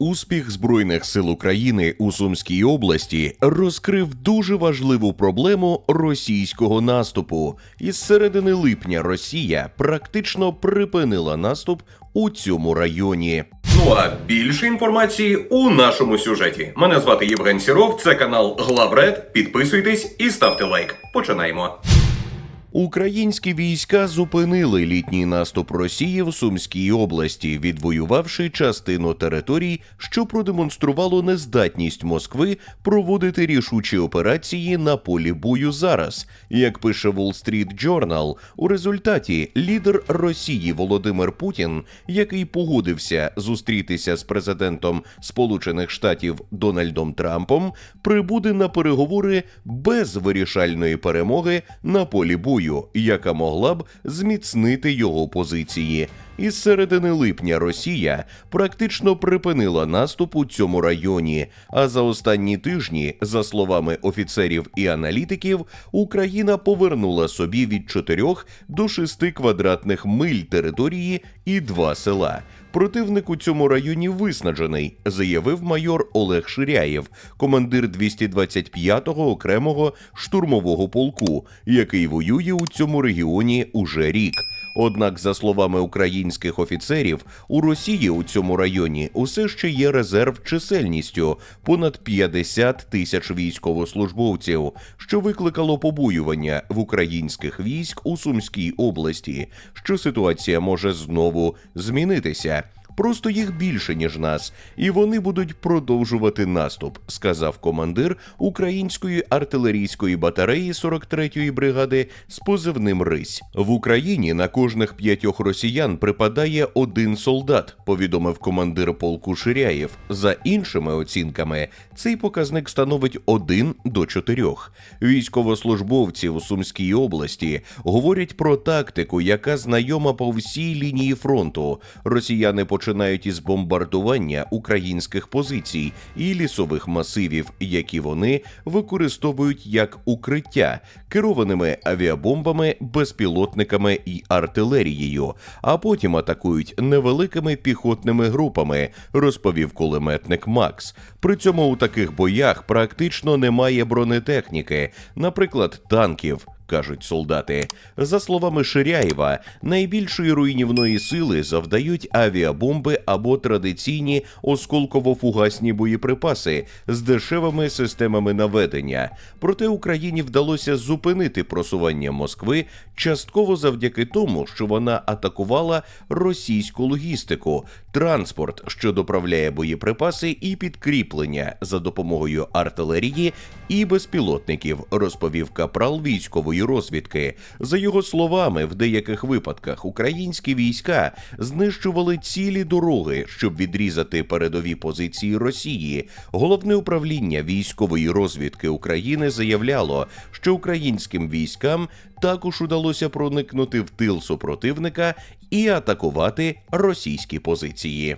Успіх Збройних сил України у Сумській області розкрив дуже важливу проблему російського наступу. Із середини липня Росія практично припинила наступ у цьому районі. Ну а більше інформації у нашому сюжеті. Мене звати Євген Сіров. Це канал Главред. Підписуйтесь і ставте лайк. Починаємо. Українські війська зупинили літній наступ Росії в Сумській області, відвоювавши частину територій, що продемонструвало нездатність Москви проводити рішучі операції на полі бою зараз. Як пише Wall Street Journal, у результаті лідер Росії Володимир Путін, який погодився зустрітися з президентом Сполучених Штатів Дональдом Трампом, прибуде на переговори без вирішальної перемоги на полі бою, яка могла б зміцнити його позиції. Із середини липня Росія практично припинила наступ у цьому районі. А за останні тижні, за словами офіцерів і аналітиків, Україна повернула собі від 4 до 6 квадратних миль території і два села. Противник у цьому районі виснаджений, заявив майор Олег Ширяєв, командир 225-го окремого штурмового полку, який воює у цьому регіоні уже рік. Однак, за словами українських офіцерів, у Росії у цьому районі усе ще є резерв чисельністю понад 50 тисяч військовослужбовців, що викликало побоювання в українських військ у Сумській області, що ситуація може знову змінитися. Просто їх більше ніж нас, і вони будуть продовжувати наступ, сказав командир української артилерійської батареї 43-ї бригади з позивним Рись. В Україні на кожних п'ятьох росіян припадає один солдат, повідомив командир полку Ширяєв. За іншими оцінками, цей показник становить 1 до 4. Військовослужбовці у Сумській області говорять про тактику, яка знайома по всій лінії фронту. Росіяни починають із бомбардування українських позицій і лісових масивів, які вони використовують як укриття керованими авіабомбами, безпілотниками і артилерією, а потім атакують невеликими піхотними групами, розповів кулеметник Макс. При цьому у таких боях практично немає бронетехніки, наприклад, танків кажуть солдати. За словами Ширяєва, найбільшої руйнівної сили завдають авіабомби або традиційні осколково-фугасні боєприпаси з дешевими системами наведення. Проте Україні вдалося зупинити просування Москви частково завдяки тому, що вона атакувала російську логістику, транспорт, що доправляє боєприпаси і підкріплення за допомогою артилерії і безпілотників, розповів капрал військової розвідки. За його словами, в деяких випадках українські війська знищували цілі дороги, щоб відрізати передові позиції Росії. Головне управління військової розвідки України заявляло, що українським військам також удалося проникнути в тил супротивника і атакувати російські позиції.